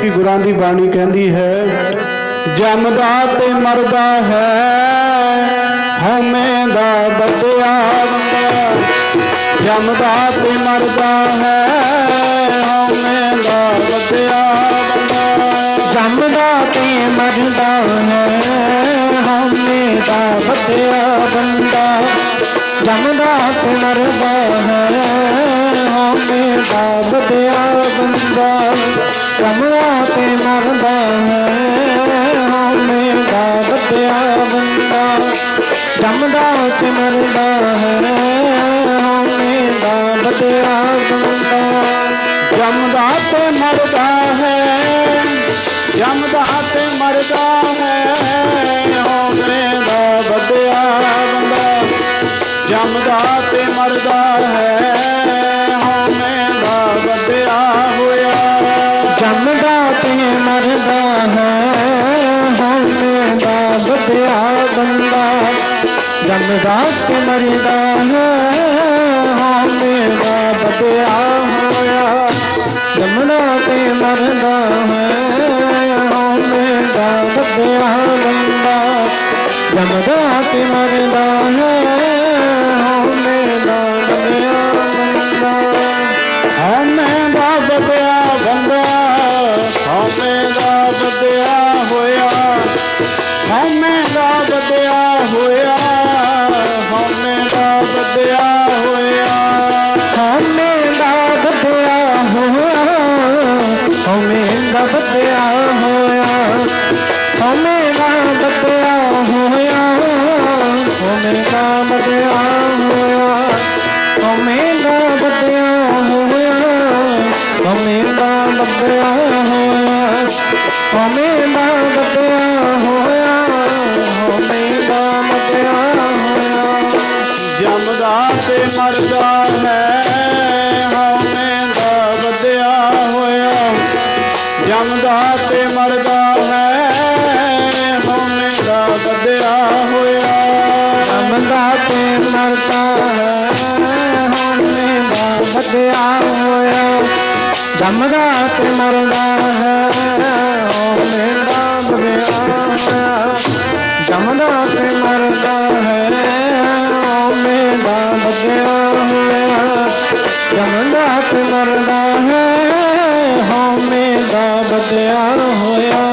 ਕਿ ਗੁਰਾਂ ਦੀ ਬਾਣੀ ਕਹਿੰਦੀ ਹੈ, ਜੰਮਦਾ ਤੇ ਮਰਦਾ ਹੈ, ਹਉਮੈ ਦਾ ਬੱਦਿਆ ਬੰਦਾ ਜੰਮਦਾ ਤੇ ਮਰਦਾ ਹੈ, ਹਉਮੈ ਦਾ ਬੱਦਿਆ ਜੰਮਦਾ ਤੇ ਮਰਦਾ ਹੈ, ਹਉਮੈ ਦਾ ਬੱਦਿਆ ਬੰਦਾ। ਜੰਮਦਾ ਤੇ ਮਰਦਾ ਹੈ, ਹਉਮੈ ਦਾ ਬੱਦਿਆ ਬੰਦਾ। ਜੰਮਦਾ ਤੇ ਮਰਦਾ ਹੈ। ਹਉਮੈ ਦਾ ਬੱਦਿਆ ਬੰਦਾ ਜੰਮਦਾ ਤੇ ਮਰਦਾ ਹੈ ਹਉਮੈ ਦਾ ਬੱਦਿਆ ਬੰਦਾ ਜੰਮਦਾ ਤੇ ਮਰਦਾ ਹੈ ਜੰਮਦਾ ਤੇ ਮਰਦਾ ਹੈ ਹਉਮੈ ਦਾ ਬੱਦਿਆ ਬੰਦਾ ਜੰਮਦਾ ਤੇ ਮਰਦਾ ਹੈ ਰਾਸ ਕੇ ਮਰਦਾ ਹਾਂ ਮੇਰਾ ਬਤਿਆ ਹੋਇਆ ਜਮਨਾ ਤੇ ਮਰਦਾ ਹੈ ਹਾਂ ਮੇਰਾ ਬਤਿਆ ਲੰਦਾ ਜਮਦਾ ਤੇ ਮਰਦਾ ਹੈ ਹਾਂ ਮੇਰਾ ਬਤਿਆ ਲੰਦਾ ਹਾਂ ਮੇਰਾ ਬਤਿਆ ਲੰਦਾ ਹਾਂ ਮੇਰਾ ਬਤਿਆ ਹੋਇਆ ਹਾਂ ਮੇਰਾ ਬਤਿਆ ਹੋਇਆ। ਹਉਮੈ ਦਾ ਬੱਦਿਆ ਹੋਇਆ। ਹਉਮੈ ਦਾ ਬੱਦਿਆ ਹੋਇਆ। ਹਉਮੈ ਦਾ ਬੱਦਿਆ ਹੋਇਆ। ਹਉਮੈ ਦਾ ਬੱਦਿਆ ਹੋਇਆ। ਹਉਮੈ ਦਾ ਬੱਦਿਆ ਹੋਇਆ। ਹਉਮੈ ਦਾ ਬੱਦਿਆ ਹੋਇਆ। ਹਉਮੈ ਦਾ ਬੱਦਿਆ ਹੋਇਆ। ਹਉਮੈ ਦਾ ਬੱਦਿਆ ਤੇ ਮਰਦਾ ਹੈ ਹਉਮੈ ਦਾ ਬੱਦਿਆ ਹੋਇਆ। ਜੰਮਦਾ ਤੇ ਮਰਦਾ ਹੈ ਹਉਮੈ ਦਾ ਬੱਦਿਆ ਹੋਇਆ। ਜੰਮਦਾ ਤੇ ਮਰਦਾ ਹੈ ਹਉਮੈ ਦਾ ਬੱਦਿਆ ਹੋਇਆ। ਜੰਮਦਾ ਤੇ ਮਰਦਾ ਹੈ ਹਉਮੈ ਦਾ ਬੱਦਿਆ ਹੋਇਆ। ਜੰਮਦਾ तैयार होया